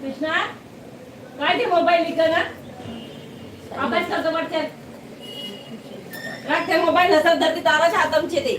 कृष्णा काय ते मोबाईल इकडं अभ्यास करतो वाटत राग त्या मोबाईल नसेल तर ती दाराच्या हातमचे ते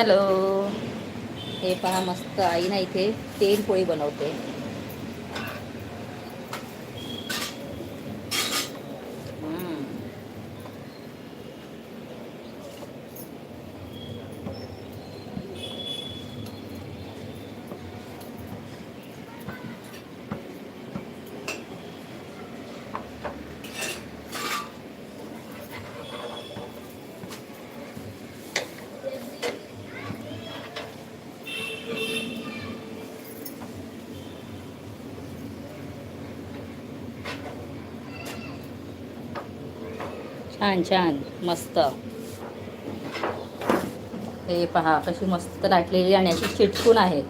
हॅलो. हे पहा मस्त आई ना इथे तेल पोळी बनवते. छान छान मस्त. हे पहा कशी मस्त लाटलेली आणि अशी चिटकून आहे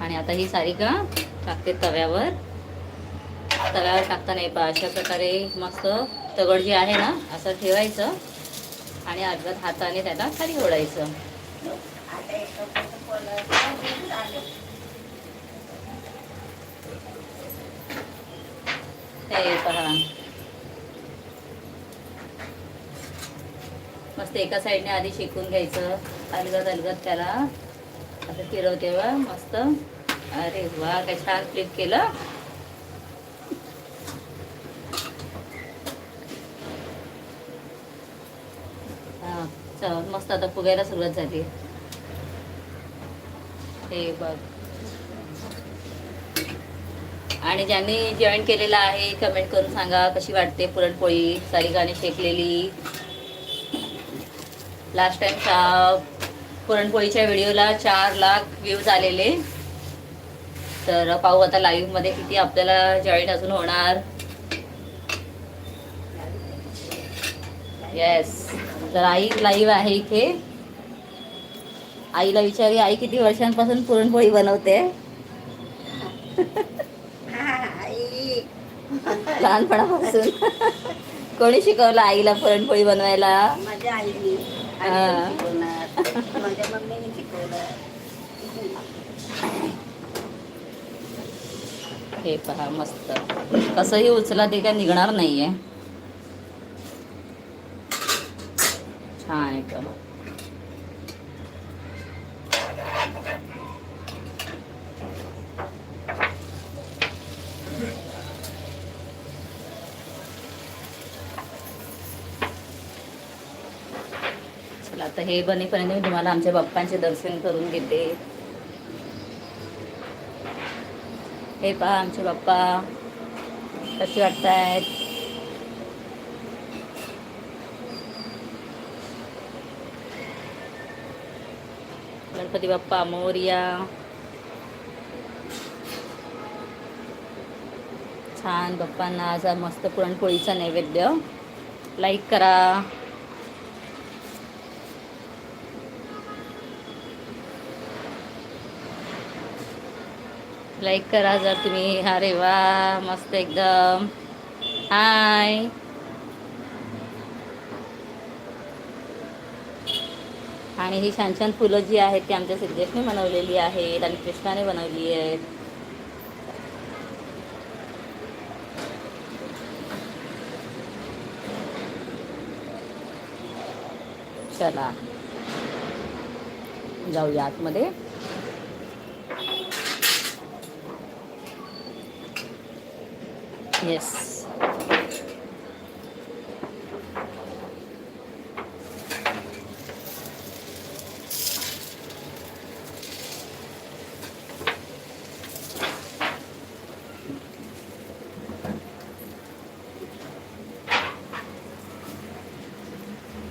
आणि आता ही सारी का टाकते तव्यावर. तव्यावर टाकताना हे पहा अशा प्रकारे मस्त दगड जे आहे ना असं ठेवायचं. आणि अर्ध्यात हाताने त्याला खाली ओढायचं. हे पहा. मस्त एका साईडने आधी शेकून घ्यायचं अलगद अलगद त्याला असं फिरवते वा मस्त. अरे वा काय छान फ्लिप केलं. हा चल मस्त आता फुगायला सुरुवात झाली. हे बघ. आणि ज्यांनी जॉईन केलेलं आहे कमेंट करून सांगा कशी वाटते पुरणपोळी सारी गाणी शेकलेली. लास्ट टाइम पुरणपोळीच्या व्हिडिओला चार लाख व्ह्यूज आलेले. तर पाहू आता लाईव्हमध्ये किती आपल्याला जॉईन अजून होणार. येस तर आई लाईव्ह आहे इथे. आईला विचारी आई किती वर्षांपासून पुरणपोळी बनवते? लहानपणापासून. कोणी शिकवलं आईला पुरणपोळी बनवायला? माझ्या आईने. हा. शिकवणार माझ्या मम्मीने शिकवलं हे पहा मस्त. कसंही उचला ते काय निघणार नाहीये. छान एकदम. आता हे बनेपर्यंत मी तुम्हाला आमच्या बाप्पांचे दर्शन करून घेते. हे पहा आमचे बाप्पा कसे आहेत गणपती बाप्पा मोर्या छान बाप्पांना आज मस्त पुरणपोळीचा नैवेद्य. लाईक करा. लाईक करा जर तुम्ही. अरे वा मस्त एकदम. हाय आणि ही छान छान फुलं जी आहेत ती आमच्या सिद्धेशने बनवलेली आहेत आणि कृष्णाने बनवली आहेत. चला. जाऊया आतमध्ये. येस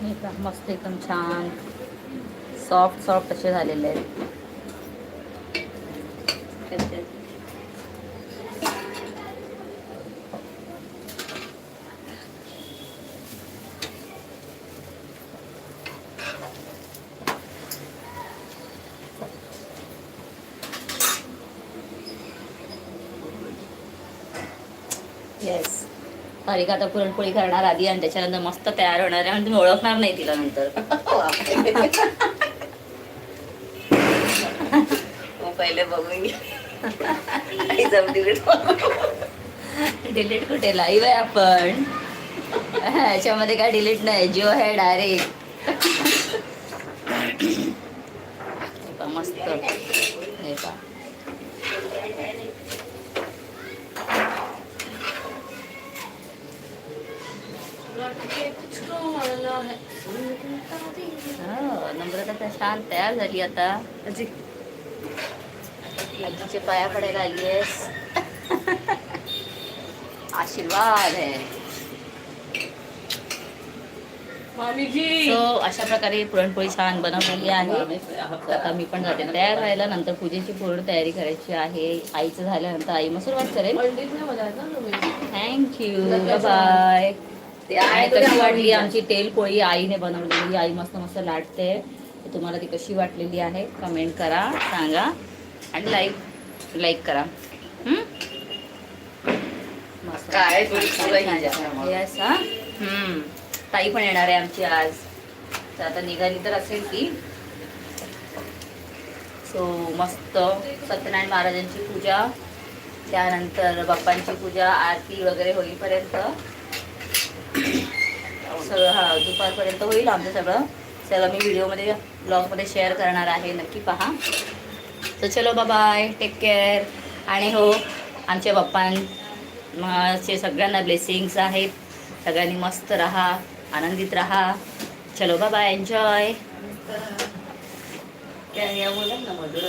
हे मस्त एकदम छान. सॉफ्ट सॉफ्ट असे झालेले आहेत येस तारिका आता पुरणपोळी करणार आधी आणि त्याच्यानंतर मस्त तयार होणार आहे आणि तुम्ही ओळखणार नाही तिला नंतर. पहिले बघून. डिलीट कुठे? लाईव्ह आहे आपण. ह्याच्यामध्ये काय डिलीट नाही. जिओ आहे डायरेक्ट मस्त हे पहा हो, नम्रता तर छान तयार झाली आता. आजीचे पाया पडायला आली आहेस आशीर्वाद आहे. सो अशा प्रकारे पुरणपोळी छान बनवलेली आहे. आता मी पण जाते तयार व्हायला नंतर पूजेची पूर्ण तयारी करायची आहे. आईचं झाल्यानंतर आई मग सुरुवात करेल. थँक्यू बाय मम्मीला. आमची तेल पोळी आईने बनवलेली. आई मस्त मस्त लाटते. तर तुम्हाला ती कशी वाटलेली आहे कमेंट करा सांगा. आणि लाईक लाईक करा. काय. Yes, हा? ताई पण येणार आहे आमची आज. तर आता निघाली तर असेल ती. सो मस्त. सत्यनारायण महाराजांची पूजा. त्यानंतर बाप्पांची पूजा आरती वगैरे होईपर्यंत. सगळं हा दुपारपर्यंत होईल आमचं सगळं. सगळं मी व्हिडिओमध्ये ब्लॉगमध्ये शेअर करणार आहे. नक्की पहा. तर चलो बाय टेक केअर आणि हो आमच्या बाप्पांचे सगळ्यांना ब्लेसिंग्स आहेत. सगळ्यांनी मस्त राहा आनंदित राहा. चलो बाबाय एन्जॉय त्या या मधुर